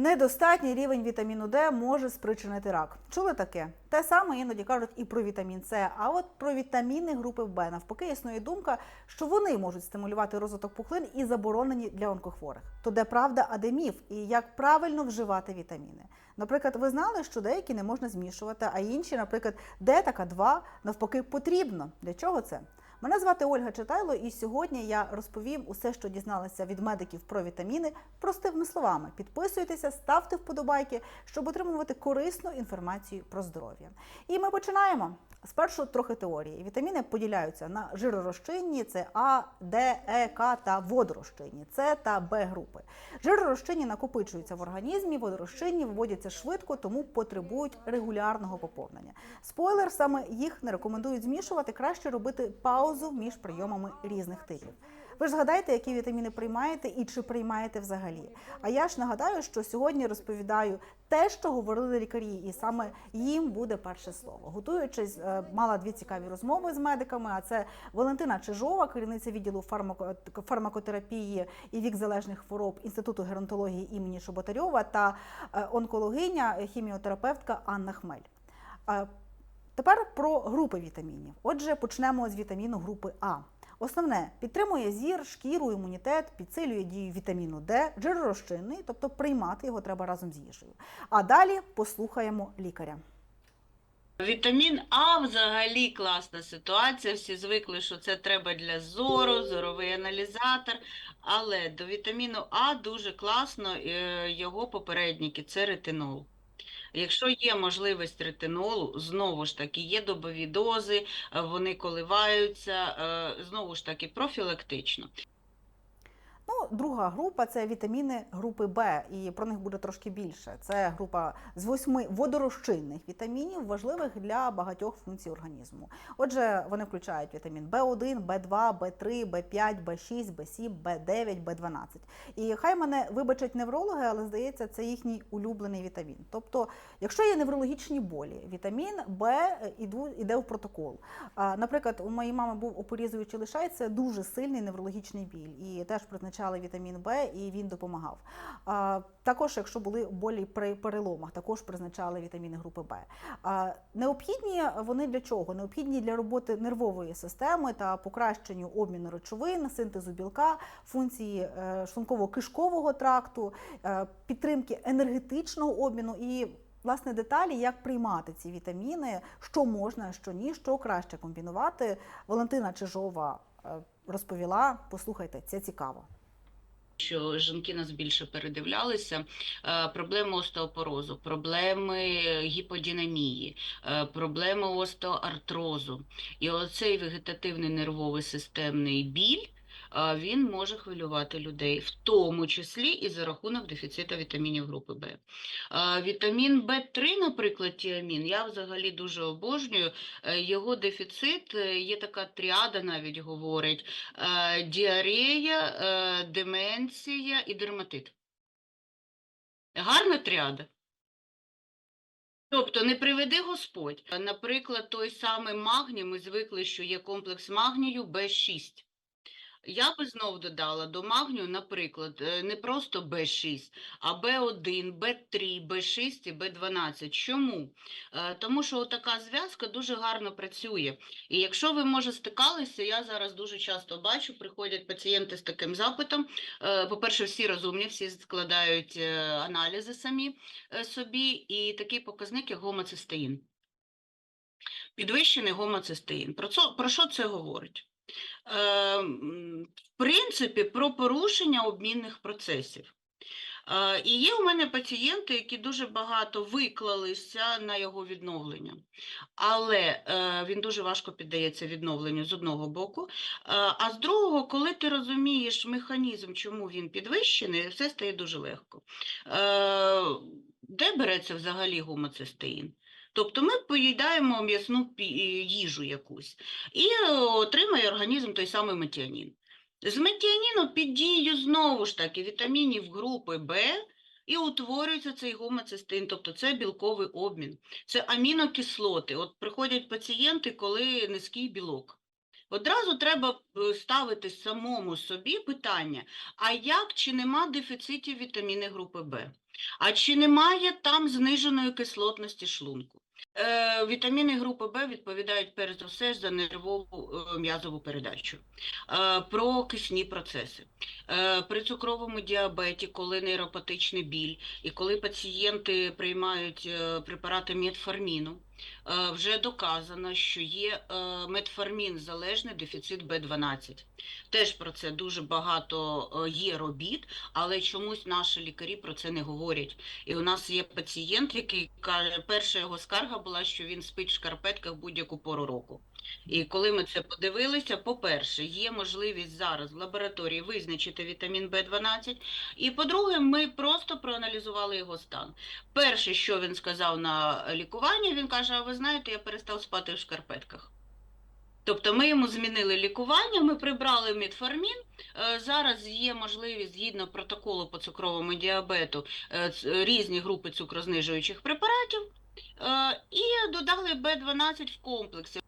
Недостатній рівень вітаміну Д може спричинити рак. Чули таке? Те саме іноді кажуть і про вітамін С. А от про вітаміни групи Б навпаки існує думка, що вони можуть стимулювати розвиток пухлин і заборонені для онкохворих. То де правда, а де міф? І як правильно вживати вітаміни? Наприклад, ви знали, що деякі не можна змішувати, а інші, наприклад, Д та К2 навпаки потрібно. Для чого це? Мене звати Ольга Читайло, і сьогодні я розповім усе, що дізналася від медиків про вітаміни, простими словами. Підписуйтеся, ставте вподобайки, щоб отримувати корисну інформацію про здоров'я. І ми починаємо. Спершу трохи теорії. Вітаміни поділяються на жиророзчинні, це А, Д, Е, К та водорозчинні, С та Б групи. Жиророзчинні накопичуються в організмі, водорозчинні виводяться швидко, тому потребують регулярного поповнення. Спойлер, саме їх не рекомендують змішувати, краще робити паузу між прийомами різних типів. Ви ж згадайте, які вітаміни приймаєте і чи приймаєте взагалі. А я ж нагадаю, що сьогодні розповідаю те, що говорили лікарі, і саме їм буде перше слово. Готуючись, е, мала дві цікаві розмови з медиками. А це Валентина Чижова, керівниця відділу фармакотерапії і вік залежних хвороб Інституту геронтології імені Шоботарьова та е, онкологиня, е, хіміотерапевтка Анна Хмель. Тепер про групи вітамінів. Отже, почнемо з вітаміну групи А. Основне підтримує зір, шкіру, імунітет, підсилює дію вітаміну Д, жиророзчинний, тобто приймати його треба разом з їжею. А далі послухаємо лікаря. Вітамін А взагалі класна ситуація. Всі звикли, що це треба для зору, зоровий аналізатор. Але до вітаміну А дуже класно е, його попередники це ретинол. Якщо є можливість ретинолу, знову ж таки, є добові дози, е, вони коливаються, е, знову ж таки, профілактично. Ну, друга група це вітаміни групи Б, і про них буде трошки більше. Це група з восьми водорозчинних вітамінів, важливих для багатьох функцій організму. Отже, вони включають вітамін В1, В2, В3, В5, В6, В7, В9, В12. І хай мене вибачать неврологи, але здається, це їхній улюблений вітамін. Тобто, якщо є неврологічні болі, вітамін Б іду, іде в протокол. Наприклад, у моєї мами був опорізуючий лишай, це дуже сильний неврологічний біль. І теж призначали вітамін Б, і він допомагав. Також, якщо були болі при переломах, також призначали вітаміни групи Б. Необхідні вони для чого? Необхідні для роботи нервової системи та покращенню обміну речовин, синтезу білка, функції е, шлунково-кишкового тракту, е, підтримки енергетичного обміну і Власне, деталі, як приймати ці вітаміни, що можна, що ні, що краще комбінувати. Валентина Чижова е, розповіла. Послухайте, це цікаво. Що жінки нас більше передивлялися, е, проблеми остеопорозу, проблеми гіподинамії, е, проблеми остеоартрозу. І оцей вегетативний нервовий системний біль, він може хвилювати людей, в тому числі і за рахунок дефіциту вітамінів групи Б. Вітамін В3, наприклад, тіамін, я взагалі дуже обожнюю. Е, Його дефіцит, е, є така тріада навіть говорить, е, діарея, деменція і дерматит. Гарна тріада. Тобто, не приведи Господь. Наприклад, той самий магній, ми звикли, що є комплекс магнію Б6. Я би знов додала до магнію, наприклад, е, не просто Б6, а Б1, Б3, Б6 і Б12. Чому? Е, Тому що така зв'язка дуже гарно працює. І якщо ви, може, стикалися, я зараз дуже часто бачу, приходять пацієнти з таким запитом. Е, По-перше, всі розумні, всі складають аналізи самі собі, і такий показник, як гомоцистеїн. Підвищений гомоцистеїн. Про, це, про що це говорить? Е, В принципі, про порушення обмінних процесів. Е, І є у мене пацієнти, які дуже багато виклалися на його відновлення, але е, він дуже важко піддається відновленню з одного боку. А з другого, коли ти розумієш механізм, чому він підвищений, все стає дуже легко. Де береться взагалі гомоцистеїн? Тобто ми поїдаємо м'ясну їжу якусь і е, отримує організм той самий метіанін. З метіаніну під дією знову ж таки вітамінів групи Б і утворюється цей гомоцистеїн, тобто це білковий обмін, це амінокислоти. От приходять пацієнти, коли низький білок. Одразу треба е, ставити самому собі питання, а як чи нема дефіцитів вітаміни групи Б? А чи немає там зниженої кислотності шлунку? Е, вітаміни групи Б відповідають перш за все за нервову е, м'язову передачу, е, про кисні процеси. Е, при цукровому діабеті, коли нейропатичний біль і коли пацієнти приймають е, препарати метформіну, вже доказано, що є е, метформін залежний дефіцит Б12. Теж про це дуже багато е, є робіт, але чомусь наші лікарі про це не говорять. І у нас є пацієнт, який каже, перша його скарга була, що він спить в шкарпетках будь-яку пору року. І коли ми це подивилися, по-перше, є можливість зараз в лабораторії визначити вітамін В12, і по-друге, ми просто проаналізували його стан. Перше, що він сказав на лікування, він каже: А ви знаєте, я перестав спати в шкарпетках. Тобто ми йому змінили лікування, ми прибрали метформін. Е, Зараз є можливість згідно протоколу по цукровому діабету е, різні групи цукрознижуючих препаратів е, і додали Б12 в комплексі.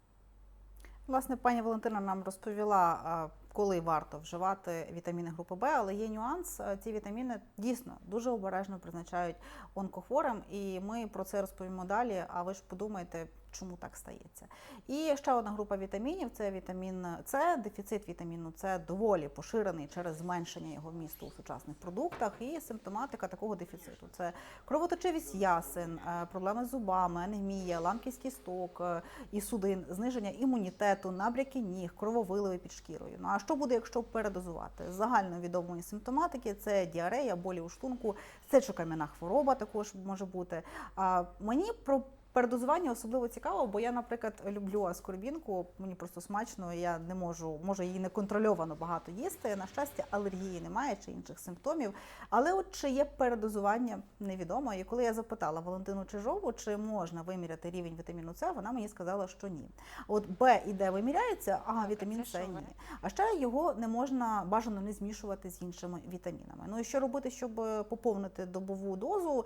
Власне, пані Валентина нам розповіла, коли варто вживати вітаміни групи Б, але є нюанс. Ці вітаміни дійсно дуже обережно призначають онкохворим, і ми про це розповімо далі. А ви ж подумайте, чому так стається. І ще одна група вітамінів це вітамін С. Дефіцит вітаміну С доволі поширений через зменшення його вмісту у сучасних продуктах. І симптоматика такого дефіциту це кровоточивість ясен, е, проблеми з зубами, анемія, ламкість кісток е, і судин, зниження імунітету, набряки ніг, крововиливи під шкірою. Ну а що буде, якщо передозувати? Загальновідомої симптоматики це діарея, болі у шлунку, сечокам'яна хвороба також може бути. А мені про Передозування особливо цікаво, бо я, наприклад, люблю аскорбінку, мені просто смачно, я не можу, можу її неконтрольовано багато їсти. На щастя, алергії немає чи інших симптомів. Але от чи є передозування, невідомо. І коли я запитала Валентину Чижову, чи можна виміряти рівень вітаміну С, вона мені сказала, що ні. От Б і Д виміряється, а вітамін С ні. А ще його не можна бажано не змішувати з іншими вітамінами. Ну і що робити, щоб поповнити добову дозу?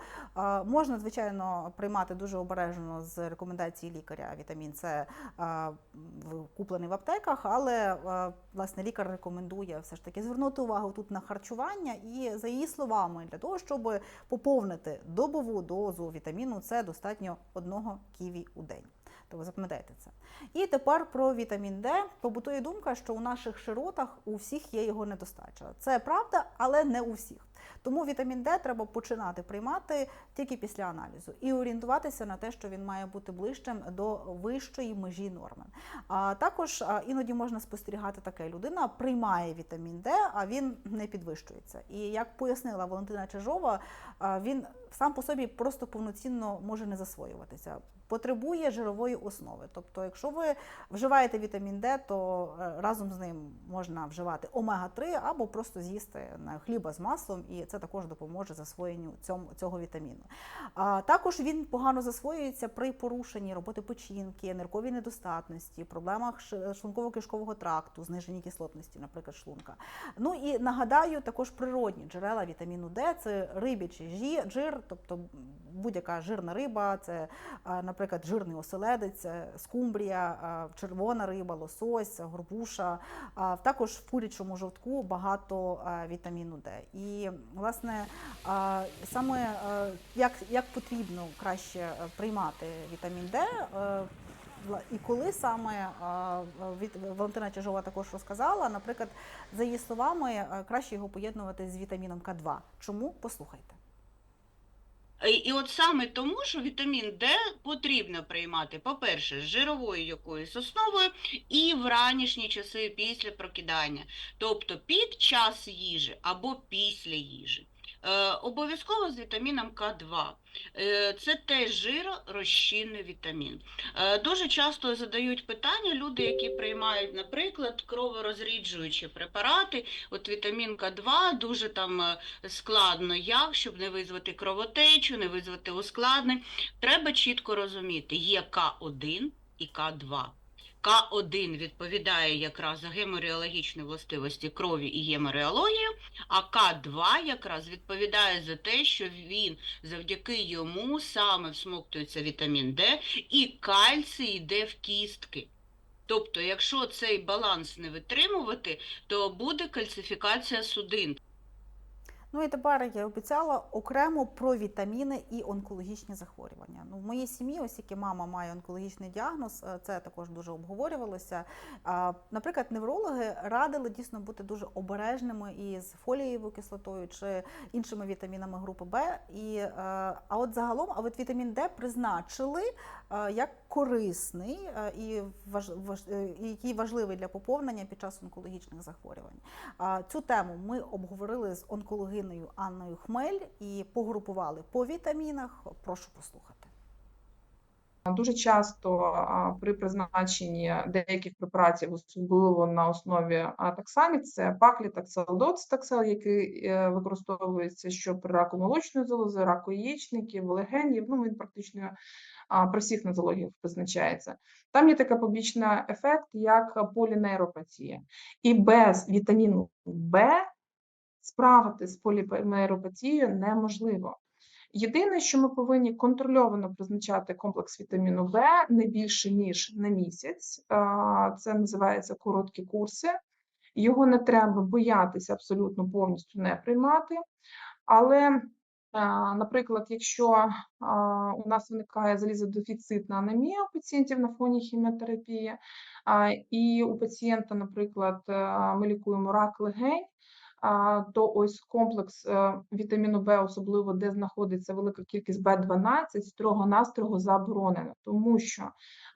Можна, звичайно, приймати дуже обережно з рекомендацій лікаря вітамін С куплений в аптеках, але власне лікар рекомендує все ж таки звернути увагу тут на харчування і за її словами, для того, щоб поповнити добову дозу вітаміну С, достатньо одного ківі у день. То ви запам'ятайте це. І тепер про вітамін Д. Побутує думка, що у наших широтах у всіх є його недостача. Це правда, але не у всіх. Тому вітамін Д треба починати приймати тільки після аналізу і орієнтуватися на те, що він має бути ближчим до вищої межі норми. А також іноді можна спостерігати таке: людина приймає вітамін Д, а він не підвищується. І як пояснила Валентина Чижова, він сам по собі просто повноцінно може не засвоюватися. Потребує жирової основи. Тобто, якщо ви вживаєте вітамін Д, то е, разом з ним можна вживати омега-3 або просто з'їсти на хліба з маслом, і це також допоможе засвоєнню цього вітаміну. А також він погано засвоюється при порушенні роботи печінки, нирковій недостатності, проблемах шлунково-кишкового тракту, зниженні кислотності, наприклад, шлунка. Ну і нагадаю, також природні джерела вітаміну Д це рибячий жі- жир, тобто будь-яка жирна риба, це, наприклад, жирний оселедець, е, скумбрія, червона риба, лосось, горбуша. Також в курячому жовтку багато вітаміну Д. І власне саме е, як, як потрібно краще е, приймати вітамін Д. е, І коли саме е, від Валентина Чижова також розказала, наприклад, за її словами, е, краще його поєднувати з вітаміном К2. Чому? Послухайте. І, от саме тому, що вітамін Д потрібно приймати, по-перше, з жировою якоюсь основою і в ранішні часи після прокидання, тобто під час їжі або після їжі. Е, обов'язково з вітаміном К2. Е, це теж жиророзчинний вітамін. Е, дуже часто задають питання люди, які приймають, наприклад, кроворозріджуючі препарати, от вітамін К2, дуже там складно як, щоб не визвати кровотечу, не визвати ускладнень. Треба чітко розуміти, є К1 і К2. К1 відповідає якраз за гемореологічні властивості крові і гемореологію, а К2 якраз відповідає за те, що він завдяки йому саме всмоктується вітамін Д і кальцій йде в кістки. Тобто, якщо цей баланс не витримувати, то буде кальцифікація судин. Ну і тепер я обіцяла окремо про вітаміни і онкологічні захворювання. Ну, в моїй сім'ї, оскільки мама має онкологічний діагноз, е, це також дуже обговорювалося. Наприклад, неврологи радили дійсно бути дуже обережними із фолієвою кислотою чи іншими вітамінами групи Б. І, е, а от загалом, а от вітамін Д призначили як корисний е, е, і який важливий для поповнення під час онкологічних захворювань. Цю тему ми обговорили з онкологиною Анною Хмель і погрупували по вітамінах. Прошу послухати. Дуже часто при призначенні деяких препаратів, особливо на основі атаксамі, це паклітаксел, доцитаксел, який е, використовується що при раку молочної залози, раку яєчників, легенів. Ну він практично а, при всіх нозологіях призначається. Там є такий побічний ефект, як полінейропатія, і без вітаміну Б справитись з полінейропатією неможливо. Єдине, що ми повинні контрольовано призначати комплекс вітаміну В не більше ніж на місяць. Це називається короткі курси. Його не треба боятися абсолютно повністю не приймати. Але, наприклад, якщо у нас виникає залізодефіцитна анемія у пацієнтів на фоні хіміотерапії, і у пацієнта, наприклад, ми лікуємо рак легень. То ось комплекс е, вітаміну Б, особливо де знаходиться велика кількість Б12, строго-настрого заборонено, тому що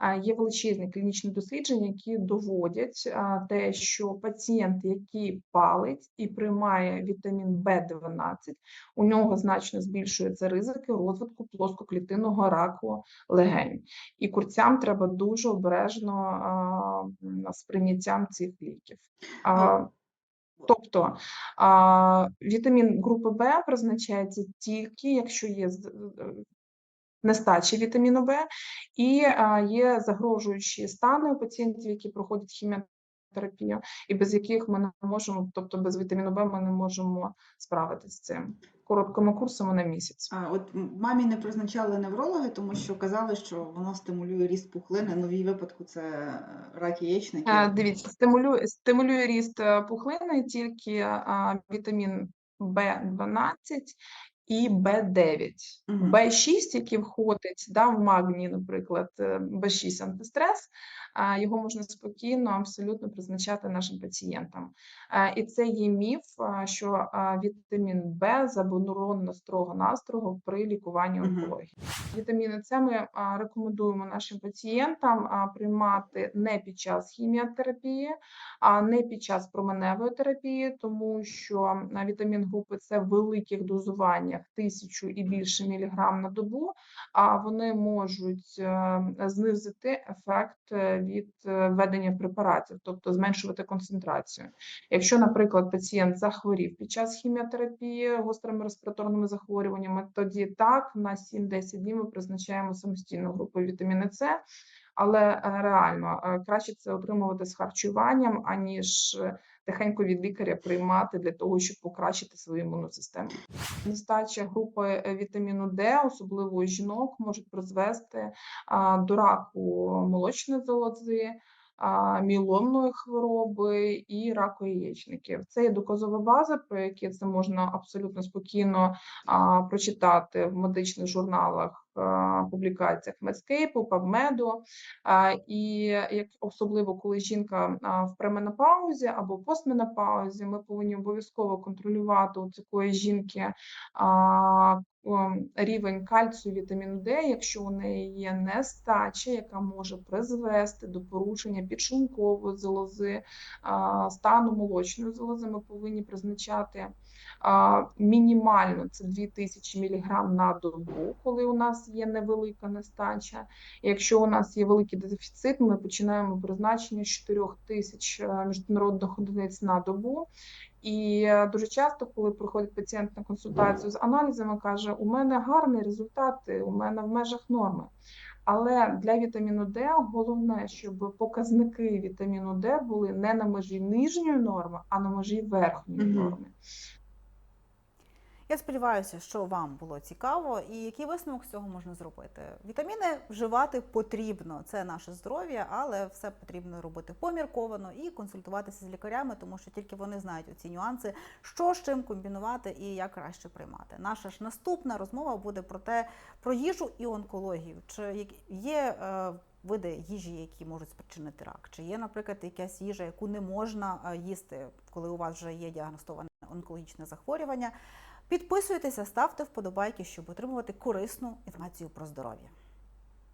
е, є величезні клінічні дослідження, які доводять е, те, що пацієнт, який палить і приймає вітамін Б12, у нього значно збільшуються ризики розвитку плоскоклітинного раку легень. І курцям треба дуже обережно з прийняттям цих ліків. Тобто вітамін групи Б призначається тільки, якщо є е, нестача вітаміну Б, і є загрожуючі стани у пацієнтів, які проходять хіміотерапію, і без яких ми не можемо, тобто без вітаміну Б ми не можемо справитися з цим короткими курсами на місяць. А от мамі не призначали неврологи, тому що казали, що воно стимулює ріст пухлини. Ну, в її випадку це е, рак яєчників. А, Дивіться, стимулює, стимулює ріст е, пухлини тільки а, вітамін В12 і В9. Мгм. В6, який входить да, в магній, наприклад, е, В6 антистрес, його можна спокійно абсолютно призначати нашим пацієнтам. Е, І це є міф, що вітамін В заборонено строго-настрого при лікуванні онкології. Вітаміни С ми рекомендуємо нашим пацієнтам приймати не під час хіміотерапії, а не під час променевої терапії, тому що вітамін групи С в великих дозуваннях тисячу і більше міліграм на добу, а вони можуть е, знизити ефект е, від е, введення препаратів, тобто зменшувати концентрацію. Якщо, наприклад, пацієнт захворів під час хіміотерапії гострими респіраторними захворюваннями, тоді так на 7-10 днів ми призначаємо самостійну групу вітаміну С. Але реально краще це отримувати з харчуванням, аніж тихенько від лікаря приймати для того, щоб покращити свою імунну систему. Нестача групи е, вітаміну Д, особливо жінок, можуть призвести до раку молочної залози, а, міеломної хвороби і раку яєчників. Це є доказова база, про які це можна абсолютно спокійно а, прочитати в медичних журналах, публікаціях Медскейпу, PubMed. І як особливо коли жінка в пременопаузі або постменопаузі, ми повинні обов'язково контролювати у такої жінки рівень кальцію, вітаміну Д, якщо у неї є нестача, яка може призвести до порушення підшлункової залози, стану молочної залози, ми повинні призначати мінімально це 2000 мг на добу, коли у нас є невелика нестача. Якщо у нас є великий дефіцит, ми починаємо призначення з 4000 е, міжнародних одиниць на добу. І е, дуже часто, коли приходить пацієнт на консультацію з аналізами, каже: у мене гарні результати, у мене в межах норми. Але для вітаміну Д головне, щоб показники вітаміну Д були не на межі нижньої норми, а на межі верхньої норми. Я сподіваюся, що вам було цікаво, і який висновок з цього можна зробити. Вітаміни вживати потрібно, це наше здоров'я, але все потрібно робити помірковано і консультуватися з лікарями, тому що тільки вони знають оці нюанси, що з чим комбінувати і як краще приймати. Наша ж наступна розмова буде про те, про їжу і онкологію. Чи є е, види їжі, які можуть спричинити рак? Чи є, наприклад, якась їжа, яку не можна е, їсти, коли у вас вже є діагностоване онкологічне захворювання? Підписуйтеся, ставте вподобайки, щоб отримувати корисну інформацію про здоров'я.